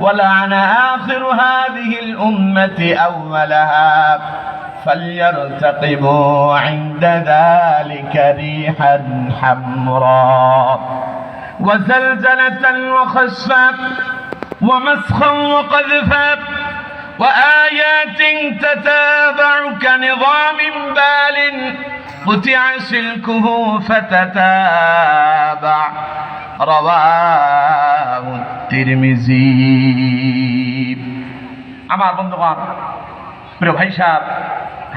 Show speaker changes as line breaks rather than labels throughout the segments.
ولعن آخر هذه الأمة أولها فليرتقبوا عند ذلك ريحا حمراء وزلزلة وخسفا ومسخا وقذفا وآيات تتابع كنظام بال قطع سلكه فتتابع. رواه তিরমিজি আমার বন্ধুগণ, প্রিয় ভাই সাহেব,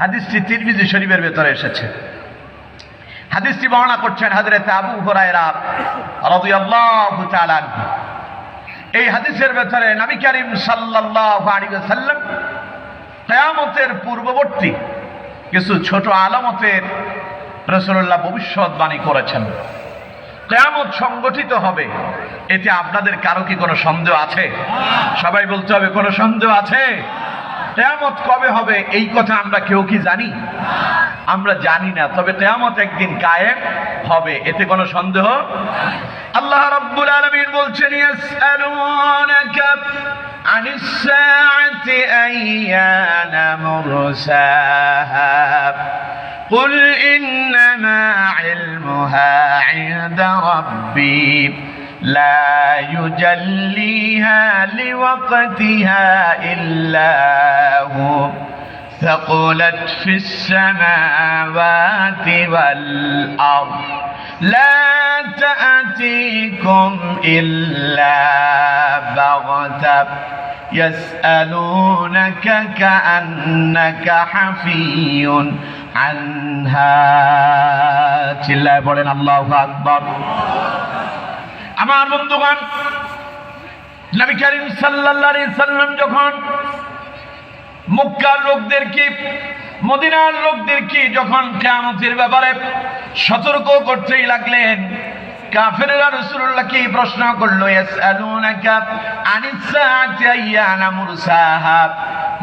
হাদিসটি তিরমিজি শরীফের ভেতরে এসেছে। হাদিসটি বর্ণনা করছেন হাজরত আবু হুরায়রা রাদিয়াল্লাহু তাআলা এই হাদিসের ভেতরে নবী করিম সাল্লাল্লাহু আলাইহি ওয়াসাল্লাম কিয়ামতের পূর্ববর্তী কিছু ছোট আলামতের রাসূলুল্লাহ ভবিষ্যৎবাণী করেছেন। কিয়ামত সংগঠিত হবে এতে আপনাদের কারো কি কোনো সন্দেহ আছে সবাই বলতে হবে কোনো সন্দেহ আছে কেয়ামত কবে হবে এই কথা আমরা কেউ কি জানি আমরা জানি না তবে কেয়ামত একদিন কায়েম হবে এতে কোনো সন্দেহ আল্লাহ রাব্বুল আলামিন বলছেন ইয়াসআলুনাকা আনিস সাআতি আইয়ানা মুরসাহা قل إنما علمها عند ربي لا يجليها لوقتها إلا هو ثقلت في السماوات والأرض لا تأتيكم إلا بغتة يسألونك كأنك حفي عنها চিল্লায় পড়েন আল্লাহু আকবার আমার বন্ধুগণ, নবী করিম আলাইহি সাল্লাম যখন মক্কার লোকদেরকে মদিনার লোকদেরকে যখন কিয়ামতের ব্যাপারে সতর্ক করতেই লাগলেন, কাফেররা রাসূলুল্লাহকে প্রশ্ন করল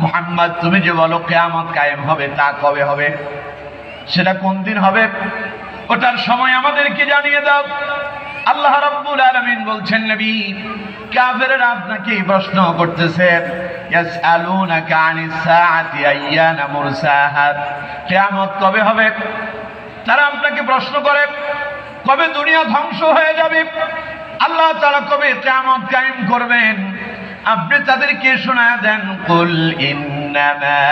মুহাম্মদ, তুমি যে বলো কিয়ামত কায়েম হবে তা কবে হবে? সেটা কোন দিন হবে? ওটার সময় আমাদেরকে জানিয়ে দাও। আল্লাহ রাব্বুল আলামিন বলছেন, নবী, কাফেররা আপনাকে প্রশ্ন করতেছে, ইয়াসআলুনাকা আনিস সাআতি আইয়ানা মুরসাহা কিয়ামত কবে হবে? তারা আপনাকে প্রশ্ন করে, কবে দুনিয়া ধ্বংস হয়ে যাবে? আল্লাহ তাআলা কবে কিয়ামত কায়েম করবেন? আপনি তাদেরকে শোনা দেন, কুল ইন্নামা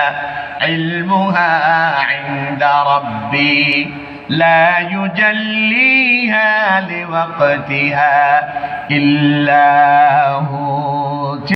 ইলমুহা ইনদা রাব্বি। لا يجليها لوقتها إلا هو.